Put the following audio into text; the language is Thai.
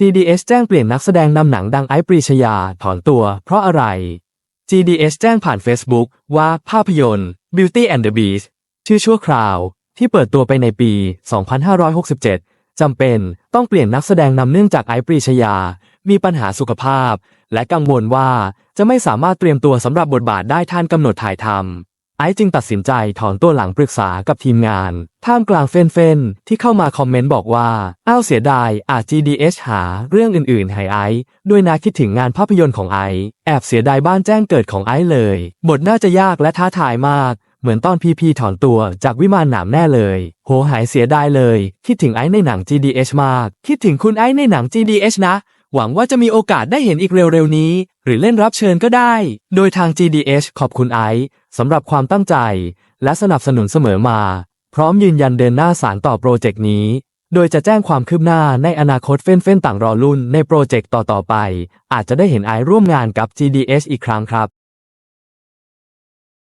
GDS แจ้งเปลี่ยนนักแสดงนำหนังดังไอปรีชยา ถอนตัว เพราะอะไร GDS แจ้งผ่าน Facebook ว่าภาพยนตร์ Beauty and the Beast ชื่อชั่วคราว ที่เปิดตัวไปในปี 2567 จำเป็นต้องเปลี่ยนนักแสดงนำเนื่องจากไอปรีชยา มีปัญหาสุขภาพ และกังวลว่าจะไม่สามารถเตรียมตัวสำหรับบทบาทได้ทันกำหนดถ่ายทำ ไอซ์จึงตัดสินใจถอนตัวหลังปรึกษากับทีมงาน ท่ามกลางเฟนๆ ที่เข้ามาคอมเมนต์บอกว่า อ้าวเสียดายอาจ GDS หาเรื่องอื่นๆให้ไอซ์ด้วยนะคิดถึงงานภาพยนตร์ของไอซ์แอบเสียดายบ้านแจ้งเกิดของไอซ์เลย บทน่าจะยากและท้าทายมาก เหมือนตอนพีพีถอนตัวจากวิมานหนามแน่เลย โหหายเสียดายเลย คิดถึงไอซ์ในหนัง GDS มาก คิดถึงคุณไอซ์ในหนัง GDS นะ หวังว่าจะมีโอกาสได้เห็นอีกเร็วๆนี้ หรือเล่นรับเชิญก็ได้ โดยทาง GDH ขอบคุณไอซ์สำหรับความตั้งใจ และสนับสนุนเสมอมา พร้อมยืนยันเดินหน้าสารต่อโปรเจกต์นี้ โดยจะแจ้งความคืบหน้าในอนาคตเฟ้นๆต่างรอรุ่นในโปรเจกต์ต่อๆไป อาจจะได้เห็นไอซ์ร่วมงานกับ GDH อีกครั้งครับ